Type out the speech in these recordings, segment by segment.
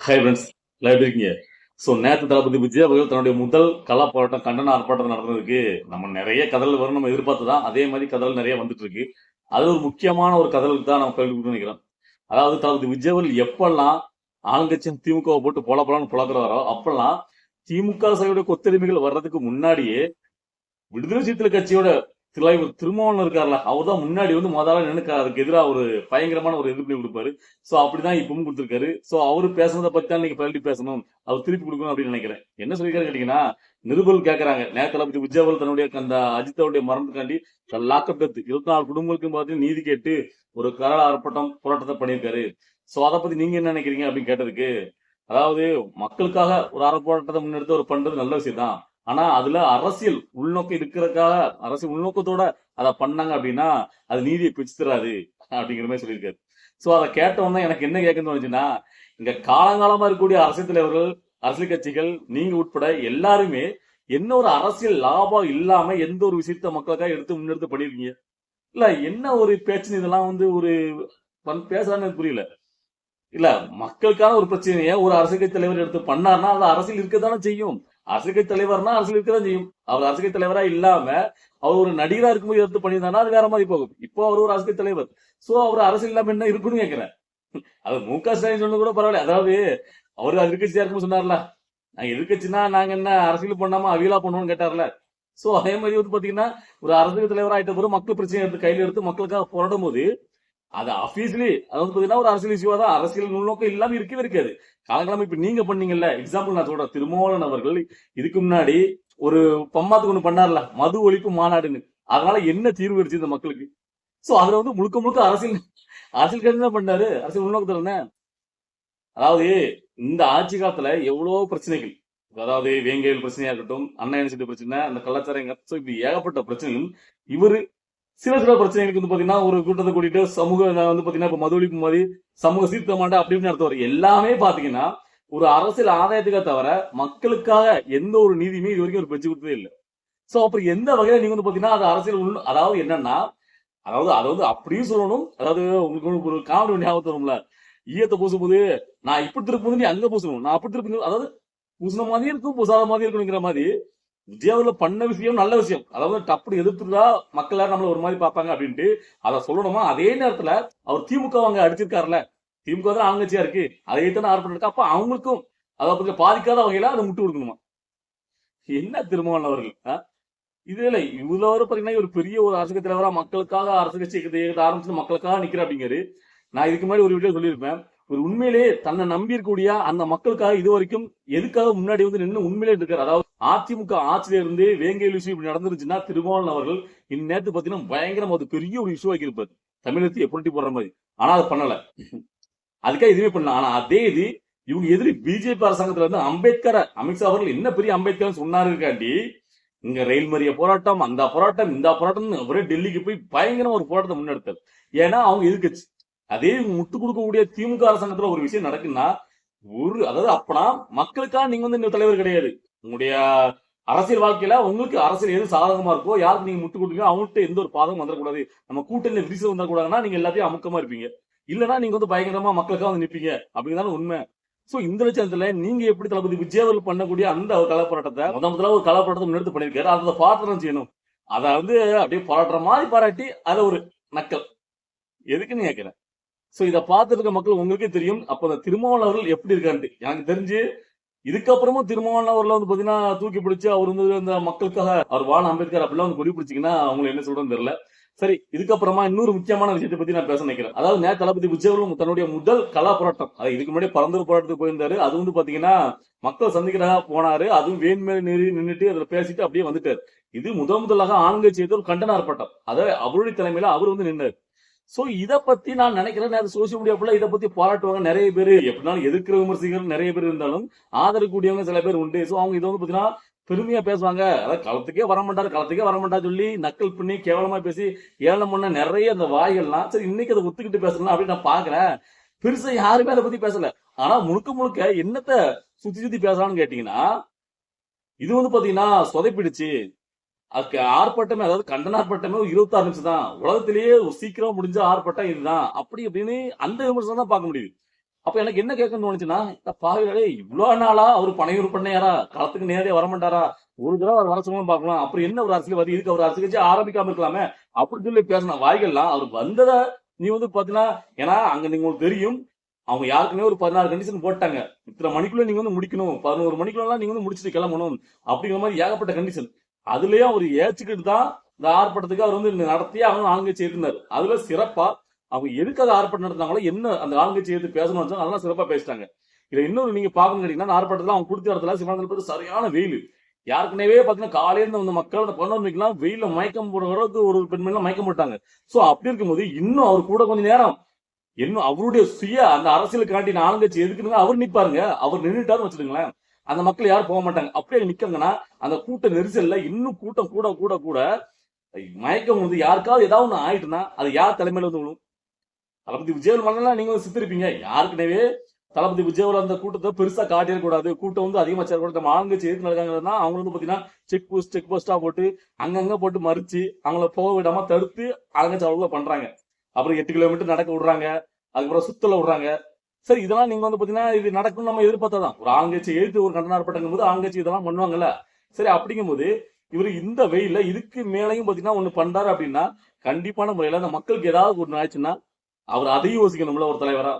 Hi friends எல்லாம் எப்படி இருக்கீங்க ஸோ நேற்று தளபதி விஜய் அவர்கள் தன்னுடைய முதல் கலா போராட்டம் கண்டன ஆர்ப்பாட்டம் நடந்ததுக்கு நம்ம நிறைய கதல் வரும் நம்ம எதிர்பார்த்து தான் அதே மாதிரி கதல் நிறைய வந்துட்டு இருக்கு. அது ஒரு முக்கியமான ஒரு கதலுக்கு தான் நம்ம கேள்வி நினைக்கிறோம். அதாவது தளபதி விஜய் அவர்கள் எப்பெல்லாம் ஆளுங்கட்சியின் திமுகவை போட்டு பொல பொலன்னு புழக்கிறாரோ அப்பெல்லாம் திமுக சையோட கொத்தடிமைகள் வர்றதுக்கு முன்னாடியே விடுதலை சிறுத்தைகள் கட்சியோட தலைவர் திருமாவளவன் இருக்கார்ல அவர் தான் முன்னாடி வந்து முதல்ல நினைக்க அதுக்கு எதிராக ஒரு பயங்கரமான ஒரு எதிர்ப்பு கொடுப்பாரு. ஸோ அப்படிதான் இப்பவும் கொடுத்துருக்காரு. ஸோ அவரு பேசுனதை பத்தி தான் நீங்க பள்ளி பேசணும். அவர் திருப்பி கொடுக்கணும் அப்படின்னு நினைக்கிறேன். என்ன சொல்லிருக்காரு கேட்டீங்கன்னா நிருபல் கேட்கறாங்க நேரத்தில் பத்தி விஜயவல் தன்னுடைய அந்த அஜித்தாவுடைய மரணத்துக்காண்டி லாக்அப் டெத் இருபத்தி நாலு குடும்பங்களுக்கும் பார்த்தீங்கன்னா நீதி கேட்டு ஒரு கரட ஆர்ப்பாட்டம் போராட்டத்தை பண்ணியிருக்காரு. ஸோ அதை பத்தி நீங்க என்ன நினைக்கிறீங்க அப்படின்னு கேட்டதுக்கு அதாவது மக்களுக்காக ஒரு ஆர்ப்பாட்டத்தை முன்னெடுத்து ஒரு பண்றது நல்ல விஷயம் தான் ஆனா அதுல அரசியல் உள்நோக்கம் இருக்கிறதுக்காக அரசியல் உள்நோக்கத்தோட அதை பண்ணாங்க அப்படின்னா அது நீதியை பிடிச்சு தராது அப்படிங்கிற மாதிரி சொல்லியிருக்காரு. சோ அதை கேட்டவொன்னே எனக்கு என்ன கேட்கணும்னு தோணுச்சுன்னா இங்க காலங்காலமா இருக்கக்கூடிய அரசியல் தலைவர்கள் அரசியல் கட்சிகள் நீங்க உட்பட எல்லாருமே என்ன ஒரு அரசியல் லாபம் இல்லாம எந்த ஒரு விஷயத்த மக்களுக்காக எடுத்து முன்னெடுத்து பண்ணிருக்கீங்க இல்ல என்ன ஒரு பேச்சு இதெல்லாம் வந்து ஒரு பண்- பேசுறான்னு புரியல. இல்ல மக்களுக்கான ஒரு பிரச்சனையை ஒரு அரசியல் கட்சி தலைவர் எடுத்து பண்ணார்னா அது அரசியல் இருக்கத்தானே செய்யும். அரசியல் கட்சி தலைவர்னா அரசியல் இருக்கதான் செய்யும். அவர் அரசியல் கட்சி தலைவரா இல்லாம அவர் ஒரு நடிகரா இருக்கும்போது எடுத்து பண்ணியிருந்தாருன்னா அது வேற மாதிரி போகும். இப்போ அவர் ஒரு அரசியல் தலைவர். சோ அவர் அரசியல் இல்லாம என்ன இருக்குன்னு கேக்குறேன் அது மு க ஸ்டாலின் சொன்னது கூட பரவாயில்ல. அதாவது அவரு எதிர்கட்சியா இருக்குன்னு சொன்னார்ல நாங்க எதிர்கட்சினா நாங்க என்ன அரசியல் பண்ணாம அவியலா பண்ணுவோம்னு கேட்டார்ல? சோ அதே மாதிரி வந்து பாத்தீங்கன்னா ஒரு அரசியல் தலைவர் ஆயிட்ட பிறகு மக்கள் பிரச்சனை எடுத்து கையில எடுத்து மக்களுக்காக போராடும் போது அது அபியஸ்லி அது வந்து பாத்தீங்கன்னா ஒரு அரசியல் இஷ்யூவா தான் அரசியல் உள்நோக்கம் இல்லாம இருக்கவே இருக்காது. காலங்காலமா இப்ப நீங்க பண்ணீங்கல்ல எக்ஸாம்பிள் நான் சொல்றேன். திருமாவளவன் அவர்கள் இதுக்கு முன்னாடி ஒரு பம்மாத்துக்கு ஒண்ணு பண்ணார்ல மது ஒழிப்பு மாநாடுன்னு. அதனால என்ன தீர்வு கிடைச்சு இந்த மக்களுக்கு? சோ அதுல வந்து முழுக்க முழுக்க அரசியல் அரசியல் கட்சி தான் பண்ணாரு. அரசியல் உள்நோக்கத்துல என்ன? அதாவது இந்த ஆட்சி காலத்துல எவ்வளவோ பிரச்சனைகள்? அதாவது வேங்கையில் பிரச்சனையா இருக்கட்டும் அண்ணா யூனிவர்சிட்டி பிரச்சனை அந்த கலாச்சாரம் இப்படி ஏகப்பட்ட பிரச்சனையும் இவரு சில சில பிரச்சனைகளுக்கு வந்து பாத்தீங்கன்னா ஒரு கூட்டத்தை கூட்டிட்டு சமூக வந்து பாத்தீங்கன்னா இப்ப மதுவழிப்பு மாதிரி சமூக சீர்த்த மாட்டேன் அப்படின்னு நடத்துவார். எல்லாமே பாத்தீங்கன்னா ஒரு அரசியல் ஆதாயத்துக்கே தவிர மக்களுக்காக எந்த ஒரு நீதியுமே இது வரைக்கும் ஒரு பெற்று கொடுத்ததே இல்லை. சோ அப்புறம் எந்த வகையில நீங்க வந்து பாத்தீங்கன்னா அது அரசியல் அதாவது என்னன்னா அதாவது அதாவது அப்படியும் சொல்லணும். அதாவது உங்களுக்கு ஒரு காமெடி ஞாபகம் வரும்ல. ஈயத்தை பூசும் போது நான் இப்படி திருப்பும்போது நீ அங்க பூசணும். நான் அப்படி திருப்பி அதாவது பூசின மாதிரி இருக்கும் பூசாத மாதிரி இருக்கணுங்கிற மாதிரி இந்தியாவில் பண்ண விஷயம் நல்ல விஷயம். அதாவது அப்படி எதிர்த்துருந்தா மக்கள் எல்லாரும் நம்மள ஒரு மாதிரி பார்ப்பாங்க அப்படின்ட்டு அதை சொல்லணுமா? அதே நேரத்துல அவர் திமுக அவங்க அடிச்சிருக்காருல திமுக தான் ஆங்கச்சியா இருக்கு. அதை தானே ஆர்ப்பாட்டம் இருக்கு. அப்ப அவங்களுக்கும் அதை கொஞ்சம் பாதிக்காத வகையில அதை முட்டு கொடுக்கணுமா? என்ன திருமாவளவன் அவர்கள் இது இல்லை இவ்வளவு பார்த்தீங்கன்னா பாத்தீங்கன்னா ஒரு பெரிய ஒரு அரசியல் தலைவரா மக்களுக்காக அரசு கட்சி ஆரம்பிச்சு மக்களுக்காக நிற்கிற அப்படிங்கிறது நான் இதுக்கு முன்னாடி ஒரு வீடியோ சொல்லியிருப்பேன். ஒரு உண்மையிலே தன்னை நம்பி இருக்கக்கூடிய அந்த மக்களுக்காக இது வரைக்கும் எதுக்காக முன்னாடி வந்து நின்று உண்மையிலே இருக்காரு அதாவது அதிமுக ஆட்சியில இருந்து வேங்கையில் விஷயம் இப்படி நடந்துருச்சுன்னா திருமாவளவன் அவர்கள் இந்நேரத்து பாத்தீங்கன்னா பயங்கரமா அது பெரிய ஒரு இஷ்யூ ஆக்கி தமிழகத்தை எப்படி போடுற மாதிரி. ஆனா அது பண்ணல. அதுக்காக எதுவுமே பண்ணல. ஆனா அதே இது இவங்க எதிரி பிஜேபி அரசாங்கத்துல இருந்து அம்பேத்கர் அமித்ஷா அவர்கள் என்ன பெரிய அம்பேத்கர் சொன்னாருக்காண்டி இங்க ரயில் மறிய போராட்டம் அந்த போராட்டம் இந்த போராட்டம் ஒரே டெல்லிக்கு போய் பயங்கரமா ஒரு போராட்டத்தை முன்னெடுத்தார். ஏன்னா அவங்க எதிர்கட்சி அதே முட்டு கொடுக்கக்கூடிய திமுக அரசாங்கத்துல ஒரு விஷயம் நடக்குன்னா ஒரு அதாவது அப்பனா மக்களுக்காக நீங்க வந்து இந்த தலைவர் கிடையாது. உங்களுடைய அரசியல் வாழ்க்கையில உங்களுக்கு அரசியல் எது சாதகமா இருக்கோ யாருக்கு நீங்க முட்டு கொடுத்தீங்க அவங்கள்ட்ட எந்த ஒரு பாதகம் வந்துடக்கூடாது. நம்ம கூட்டணியில விரிசல் வந்துடக்கூடாதுன்னா நீங்க எல்லாத்தையும் அமுக்கமா இருப்பீங்க. இல்லைன்னா நீங்க வந்து பயங்கரமா மக்களுக்காக வந்து நிப்பீங்க. அப்படிங்கிறதான உண்மை. சோ இந்த லட்சத்துல நீங்க எப்படி தளபதி விஜய் அவர்கள் பண்ணக்கூடிய அந்த கலப்பாட்டத்தை கலா முத முதல்ல ஒரு கலப்பாட்டத்தை போராட்டத்தை முன்னெடுத்து பண்ணிருக்காரு அதை பாத்திரம் செய்யணும். அதை வந்து அப்படியே பாராட்டுற மாதிரி பாராட்டி அதை ஒரு நக்கல். எதுக்குன்னு கேட்கிறேன் சோ இதை பார்த்துருக்க இருக்க மக்கள் உங்களுக்கே தெரியும். அப்ப அந்த திருமாவளவர்கள் அவர்கள் எப்படி இருக்கான்ட்டு எனக்கு தெரிஞ்சு இதுக்கப்புறமும் திருமாவளவர்ல அவர்ல வந்து பாத்தீங்கன்னா தூக்கி பிடிச்சு அவர் வந்து அந்த மக்களுக்காக அவர் வாழ அம்பேத்கர் அப்படிலாம் வந்து கொடி பிடிச்சிங்கன்னா அவங்க என்ன சொல்றதுன்னு தெரியல. சரி இதுக்கப்புறமா இன்னொரு முக்கியமான விஷயத்தை பத்தி நான் பேச நினைக்கிறேன். அதாவது நே தளபதி விஜய் தன்னுடைய முதல் கலா போராட்டம். அது இதுக்கு முன்னாடி பரந்தூர் போராட்டத்துக்கு போயிருந்தாரு. அது வந்து பாத்தீங்கன்னா மக்கள் சந்திக்கிறதா போனாரு. அதுவும் வேண்மேல் நிறு நின்னுட்டு அதுல பேசிட்டு அப்படியே வந்துட்டாரு. இது முதல் முதலாக ஆண்கள் செய்த ஒரு கண்டன ஆர்ப்பாட்டம். அதை அவருடைய தலைமையில அவர் வந்து நின்னாரு. சோ இத பத்தி நான் நினைக்கிறேன். அது சோசியல் மீடியாக்குள்ள இத பத்தி பாராட்டுவாங்க நிறைய பேர். எப்படினாலும் எதிர்க்கிற விமர்சகர்கள் நிறைய பேர் இருந்தாலும் ஆதரக்கூடியவங்க சில பேர் உண்டு. சோ அவங்க இதை வந்து பாத்தீங்கன்னா பெருமையா பேசுவாங்க. அதாவது களத்துக்கே வர மாட்டாரு களத்துக்கே வர மாட்டா சொல்லி நக்கல் பண்ணி கேவலமா பேசி ஏழம் பண்ண நிறைய அந்த வாய்கள்லாம் சரி இன்னைக்கு அதை ஒத்துக்கிட்டு பேசலாம் அப்படின்னு நான் பாக்குறேன் பெருசா யாருமே அதை பத்தி பேசல. ஆனா முழுக்க முழுக்க என்னத்த சுத்தி சுத்தி பேசலாம்னு கேட்டீங்கன்னா இது வந்து பாத்தீங்கன்னா சொதைப்பிடுச்சு. அதுக்கு ஆர்ப்பாட்டமே அதாவது கண்டன ஆர்ப்பாட்டமே இருபத்தி இருபத்தாறு நிமிஷம் தான். உலகத்திலேயே சீக்கிரம் முடிஞ்ச ஆர்ப்பாட்டம் இதுதான். அப்படி அப்படின்னு அந்த விமர்சனம் தான் பார்க்க முடியுது. அப்ப எனக்கு என்ன கேட்கணும்னு தோணுச்சுன்னா இந்த பாவிகளே இவ்வளவு நாளா அவர் பனையூர் பண்ணையாரா? களத்துக்கு நேரே வர மாட்டாரா? ஒரு தடவை அவர் வர சொல்லுங்க பார்க்கலாம். அப்புறம் என்ன ஒரு அரசியல் இதுக்கு அவர் அரசியல் கட்சி ஆரம்பிக்காம இருக்கலாமே? அப்படின்னு சொல்லி பேசின வாய்கள்லாம் அவர் வந்ததை நீ வந்து பாத்தீங்கன்னா ஏன்னா அங்க நீங்க உங்களுக்கு தெரியும். அவங்க யாருக்குமே ஒரு பதினாறு கண்டிஷன் போட்டாங்க. இத்தனை மணிக்குள்ள நீங்க வந்து முடிக்கணும். பதினோரு மணிக்குள்ள நீங்க வந்து முடிச்சுட்டு கிளம்பணும். அப்படிங்கிற மாதிரி ஏகப்பட்ட கண்டிஷன் அதுலயும் அவர் ஏச்சுக்கிட்டு தான் இந்த ஆர்ப்பாட்டத்துக்கு அவர் வந்து நடத்தி அவங்க ஆளுங்கட்சி இருந்தார் அதுல சிறப்பா அவங்க எதுக்கு அதை ஆர்ப்பாட்டம் நடத்தினாங்களோ என்ன அந்த ஆளுங்கட்சி எடுத்து பேசணும்னு வச்சா அதெல்லாம் சிறப்பா பேசிட்டாங்க. இதுல இன்னொரு நீங்க பாக்கணும் கேட்டீங்கன்னா அந்த ஆர்ப்பாட்டத்துல அவங்க கொடுத்த இடத்துல சிவனத்தில் சரியான வெயில். யாருக்குனவே பாத்தீங்கன்னா காலையில இருந்து மக்கள் அந்த பதினொரு மணிக்கெல்லாம் வெயில மயக்கம் போடுற அளவுக்கு ஒரு பெண்மணிலாம் மயக்கம் போட்டாங்க. சோ அப்படி இருக்கும்போது இன்னும் அவர் கூட கொஞ்ச நேரம் இன்னும் அவருடைய சுய அந்த அரசியலுக்காண்டி ஆளுங்கட்சி எதுக்குன்னு அவர் நிப்பாருங்க. அவர் நின்றுட்டாருன்னு வச்சுக்கோங்களேன். அந்த மக்கள் யாரும் போக மாட்டாங்க. அப்படியே நிக்கங்கன்னா அந்த கூட்ட நெரிசல்ல இன்னும் கூட்டம் கூட கூட கூட மயக்கம் வந்து யாருக்காவது ஏதாவது ஒண்ணு ஆயிட்டுனா அது யார் தலைமையில வந்து விழும்? தளபதி விஜயவர் மன்னலாம் நீங்க வந்து சித்திருப்பீங்க. யாருக்குனவே தளபதி விஜயவர் அந்த கூட்டத்தை பெருசா காட்டிடக்கூடாது கூட்டம் வந்து அதிகமா சேரக்கூடாது நம்ம ஆளுங்கட்சி எதுக்கு நடக்காங்கன்னா அவங்க வந்து பாத்தீங்கன்னா செக் போஸ்ட் செக் போஸ்டா போட்டு அங்கங்க போட்டு மறிச்சு அவங்கள போக விடாம தடுத்து ஆளுங்கட்சி அவ்வளவு பண்றாங்க. அப்புறம் எட்டு கிலோமீட்டர் நடக்க விடுறாங்க. அதுக்கப்புறம் சுத்தல விடுறாங்க. சரி இதெல்லாம் நீங்க வந்து பாத்தீங்கன்னா இது நடக்கும் நம்ம எதிர்பார்த்ததான். ஒரு ஆளுங்கட்சி எழுத்து ஒரு கண்டன ஆர்ப்பாட்டம் போது ஆளுங்கட்சி இதெல்லாம் பண்ணுவாங்கல்ல. சரி அப்படிங்கும்போது இவர் இந்த வெயில இதுக்கு மேலையும் பாத்தீங்கன்னா ஒண்ணு பண்றாரு அப்படின்னா கண்டிப்பான முறையில அந்த மக்களுக்கு ஏதாவது ஒரு ஆச்சுன்னா அவர் அதையும் யோசிக்கணும்ல ஒரு தலைவரா.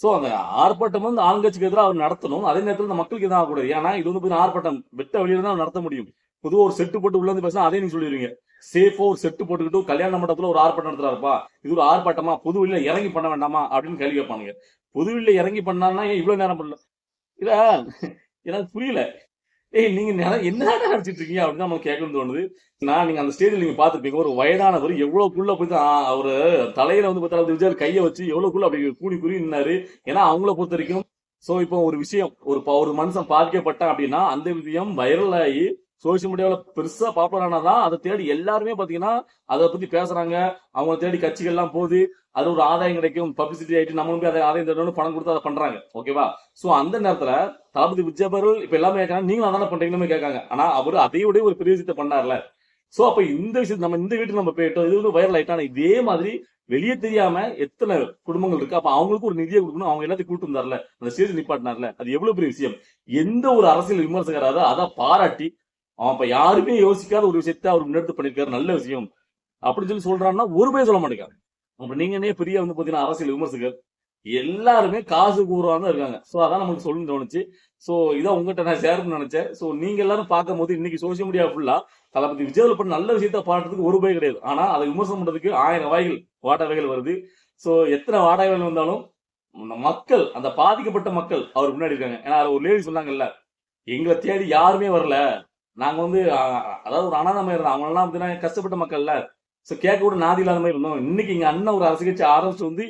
சோ அந்த ஆர்ப்பாட்டம் வந்து ஆளுங்கட்சிக்கு எதிராக அவர் நடத்தணும். அதே நேரத்தில் இந்த மக்களுக்கு எதாவது ஆகக்கூடாது. ஏன்னா இது வந்து பாத்தீங்கன்னா ஆர்ப்பாட்டம். வெட்ட வெளியில தான் நடத்த முடியும். பொதுவாக ஒரு செட்டு போட்டு உள்ள வந்து பேசினா அதே நீங்க சொல்லிடுவீங்க. சேஃபா ஒரு செட்டு போட்டுக்கிட்டு கல்யாண மண்டபத்துல ஒரு ஆர்ப்பாட்டம் நடத்துறாருப்பா. இது ஒரு ஆர்ப்பாட்டமா? பொது வெளியில இறங்கி பண்ண வேண்டாமா? அப்படின்னு கேள்வி கேட்பானுங்க. பொது வெளியில இறங்கி பண்ணான்னா ஏன் இவ்வளவு நேரம் பண்ணல? இல்ல எனக்கு புரியல. ஏய் நீங்க என்ன நினைச்சிட்டு இருக்கீங்க? அப்படின்னு நம்ம கேட்கணும்னு தோணுது. நான் நீங்க அந்த ஸ்டேஜ்ல நீங்க பாத்துருப்பீங்க ஒரு வயதானவர் எவ்வளவுக்குள்ள போய் அவர் அவரு தலையில வந்து பார்த்தா விஜய் கையை வச்சு எவ்வளவுக்குள்ள அப்படி கூடி கூடி நின்னாரு? ஏன்னா அவங்கள பொறுத்த வரைக்கும் சோ இப்போ ஒரு விஷயம் ஒரு ப- ஒரு மனுஷன் பாதிக்கப்பட்டான் அப்படின்னா அந்த விஷயம் வைரல் ஆகி சோசியல் மீடியாவில் பெருசா பாப்புலர் ஆனாதான் அதை தேடி எல்லாருமே பாத்தீங்கன்னா அதை பத்தி பேசுறாங்க. அவங்கள தேடி கட்சிகள் எல்லாம் போகுது. அது ஒரு ஆதாயம் கிடைக்கும். பப்ளிசிட்டி ஆயிட்டு நம்மளும் போய் அதை ஆதாயம் தேடணும் பணம் கொடுத்து அதை பண்றாங்க. ஓகேவா சோ அந்த நேரத்துல தளபதி விஜயபர்கள் இப்ப எல்லாமே கேட்கறாங்க நீங்களும் அதான பண்றீங்கன்னு கேட்காங்க. ஆனா அவர் அதையோட ஒரு பெரிய விஷயத்தை பண்ணார்ல. சோ அப்ப இந்த விஷயத்தை நம்ம இந்த வீட்டுக்கு நம்ம போயிட்டோம். இது வந்து வைரல் ஆயிட்டான? இதே மாதிரி வெளியே தெரியாம எத்தனை குடும்பங்கள் இருக்கு? அப்ப அவங்களுக்கு ஒரு நிதியை கொடுக்கணும். அவங்க எல்லாத்தையும் கூட்டு வந்தார்ல. அந்த ஸ்டேஜ் நிப்பாட்டினார்ல. அது எவ்வளவு பெரிய விஷயம்? எந்த ஒரு அரசியல் விமர்சகராக அதை பாராட்டி அவன் இப்ப யாருமே யோசிக்காத ஒரு விஷயத்த அவர் முன்னெடுத்து பண்ணிருக்காரு நல்ல விஷயம். அப்படின்னு சொல்லி சொல்றான்னா ஒரு பேர் சொல்ல மாட்டேங்காங்க அப்ப நீங்க பெரிய வந்து பாத்தீங்கன்னா அரசியல் விமர்சகர். எல்லாருமே காசு கூறுவாங்க தான் இருக்காங்க. சோ அதான் நமக்கு சொல்லணும்னு தோணுச்சு. சோ இதான் உங்ககிட்ட நான் ஷேர் பண்ண நினைச்சேன். சோ நீங்க எல்லாரும் பார்க்கும் போது இன்னைக்கு சோசியல் மீடியா ஃபுல்லா தளபதி விஜய் பண்ண நல்ல விஷயத்த பாடுறதுக்கு ஒரு ரூபாய் கிடையாது. ஆனா அதை விமர்சனம் பண்றதுக்கு ஆயிரம் வாய்கள் வாடகைகள் வருது. சோ எத்தனை வாடகைகள் வந்தாலும் மக்கள் அந்த பாதிக்கப்பட்ட மக்கள் அவர் முன்னாடி இருக்காங்க. ஏன்னா ஒரு லேடி சொன்னாங்கல்ல எங்களை தேடி யாருமே வரல. நாங்க வந்து அதாவது ஒரு அனாதை இருந்தோம் அவங்களெல்லாம் கஷ்டப்பட்ட மக்கள்ல. சோ கேட்க கூட நாதி இல்லாத மாதிரி இருந்தோம். இன்னைக்கு எங்கள் அண்ணன் ஒரு அரசு கட்சி ஆரம்பிச்சு வந்து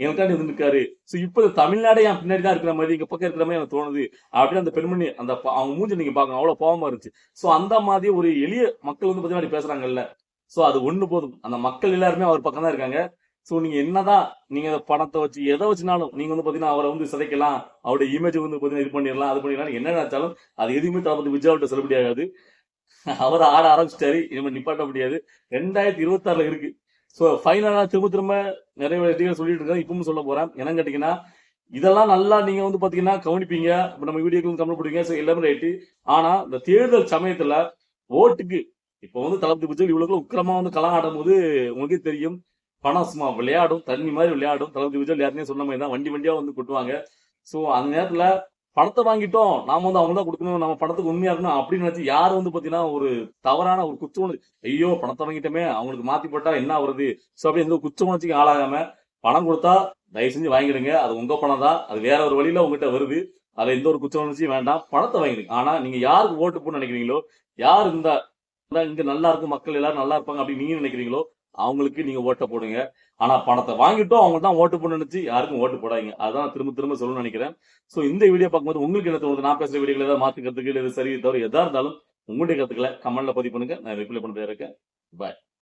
எனக்காண்டி இருந்திருக்காரு சோ இப்போ இந்த தமிழ்நாடே என் பின்னாடி தான் இருக்கிற மாதிரி இங்க பக்கம் இருக்கிற மாதிரி எனக்கு தோணுது. அப்படின்னு அந்த பெண்மணி அந்த அவங்க மூஞ்சி நீங்க பாக்கணும் அவ்வளவு பாவமா இருந்துச்சு. சோ அந்த மாதிரி ஒரு எளிய மக்கள் வந்து பார்த்தீங்கன்னா இப்படி பேசுறாங்கல்ல. சோ அது ஒண்ணு போதும். அந்த மக்கள் எல்லாருமே அவர் பக்கம் தான் இருக்காங்க. சோ நீங்க என்னதான் நீங்க அந்த பணத்தை வச்சு எதை வச்சுனாலும் நீங்க வந்து பாத்தீங்கன்னா அவரை வந்து சிதைக்கலாம். அவருடைய இமேஜ் வந்து பாத்தீங்கன்னா இது பண்ணிடலாம் அது பண்ணிடலாம். என்ன நினைச்சாலும் அது எதுவுமே தளபதி விஜயாவிட்ட செல்லுபடி ஆகாது அவர் ஆட ஆரம்பிச்சிட்டாரு இனிமேல் நிப்பாட்ட முடியாது. ரெண்டாயிரத்தி இருபத்தி ஆறுல இருக்கு சோ ஃபைனலாக திரும்ப திரும்ப நிறைய விஷயங்கள் சொல்லிட்டு இருக்கேன் இப்பவும் சொல்ல போறேன். என்னன்னு கேட்டீங்கன்னா இதெல்லாம் நல்லா நீங்க வந்து பாத்தீங்கன்னா கவனிப்பீங்க. இப்ப நம்ம வீடியோக்களும் கமெண்ட் பண்ணுவீங்க ஸோ எல்லாமே ரைட்டு ஆனா இந்த தேர்தல் சமயத்துல ஓட்டுக்கு இப்போ வந்து தளபதி விஜய் இவ்வளவு உக்கிரமா வந்து களம் ஆடும் போது உங்களுக்கே தெரியும். பணம் சும்மா விளையாடும் தண்ணி மாதிரி விளையாடும். தளபதி விஜய் யாருனே சொன்ன மாதிரி தான் வண்டி வண்டியா வந்து கொட்டுவாங்க. சோ அந்த நேரத்துல பணத்தை வாங்கிட்டோம். நாம வந்து அவங்க தான் கொடுக்கணும். நம்ம பணத்துக்கு உண்மையா இருக்கணும் அப்படின்னு நினைச்சு யார் வந்து பாத்தீங்கன்னா ஒரு தவறான ஒரு குச்ச உணர்ச்சி ஐயோ பணத்தை வாங்கிட்டோமே அவங்களுக்கு மாத்தி போட்டா என்ன வருது சோ அப்படி எந்த ஒரு உணர்ச்சிக்கு ஆளாகாம பணம் கொடுத்தா தயவு செஞ்சு வாங்கிடுங்க. அது உங்க பணம் தான். அது வேற ஒரு வழியில உங்ககிட்ட வருது. அதுல எந்த ஒரு குச்ச உணர்ச்சியும் வேண்டாம். பணத்தை வாங்கிடுங்க. ஆனா நீங்க யாருக்கு ஓட்டு போட நினைக்கிறீங்களோ யார் இந்த இங்க நல்லா இருக்கும் மக்கள் எல்லாரும் நல்லா இருப்பாங்க அப்படின்னு நீங்க நினைக்கிறீங்களோ அவங்களுக்கு நீங்க ஓட்டை போடுங்க. ஆனா பணத்தை வாங்கிட்டோம் அவங்க தான் ஓட்டு போட நினைச்சு யாருக்கும் ஓட்டு போடாதீங்க. அதான் திரும்ப திரும்ப சொல்லணும்னு நினைக்கிறேன். சோ இந்த வீடியோ பார்க்கும்போது உங்களுக்கு என்ன தோணுது? நான் பேசுற வீடியோல ஏதாவது மாத்துக்கிறதுக்கு கருத்துக்கள் சரி தவிர எதா இருந்தாலும் உங்களுடைய கருத்துக்களை கமெண்ட்ல பதிவு பண்ணுங்க. நான் ரிப்ளை பண்ணிட்டே இருக்கேன். பாய்